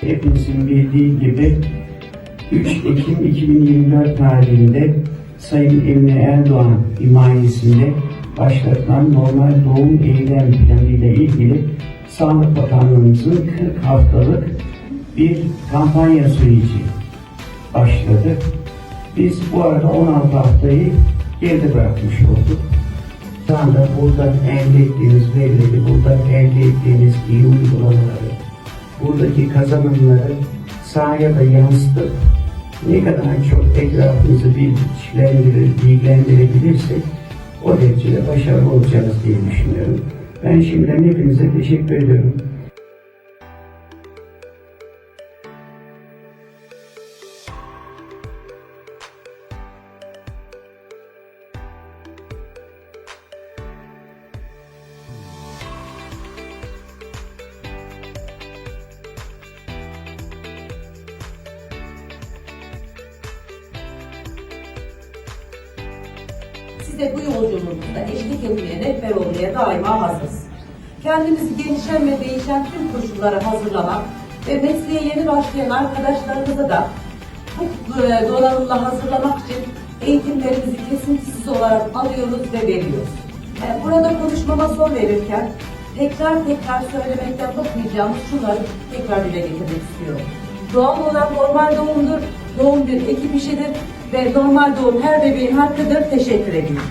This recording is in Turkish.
Hepinizin bildiği gibi 3 Ekim 2024 tarihinde Sayın Emine Erdoğan himayesinde başlatılan normal doğum eylem planı ile ilgili Sağlık Bakanlığımızın 40 haftalık bir kampanya süreci başladı. Biz bu arada 16 haftayı geride bırakmış olduk. Şu anda buradan elde ettiğiniz verileri, buradan elde ettiğiniz iyi uygulamaları, buradaki kazanımları sahaya da yansıtıp ne kadar çok etrafımızı bilinçlendirir, bilgilendirebilirsek o derecede başarılı olacağız diye düşünüyorum. Ben şimdiden hepinize teşekkür ediyorum. Size bu yolculuğumuzda eşlik etmeye, rehber olmaya daima hazırız. Kendimizi gelişen ve değişen tüm koşullara hazırlamak ve mesleğe yeni başlayan arkadaşlarımıza da bu e, donanımla hazırlamak için eğitimlerimizi kesintisiz olarak alıyoruz ve veriyoruz. E, Burada konuşmama son verirken tekrar tekrar söylemekten bıkmayacağımız şunları tekrar dile getirmek istiyorum. Doğal olan normal doğumdur, doğum bir ekip işidir ve normal doğum her bebeğin hakkıdır. Teşekkür ediyorum.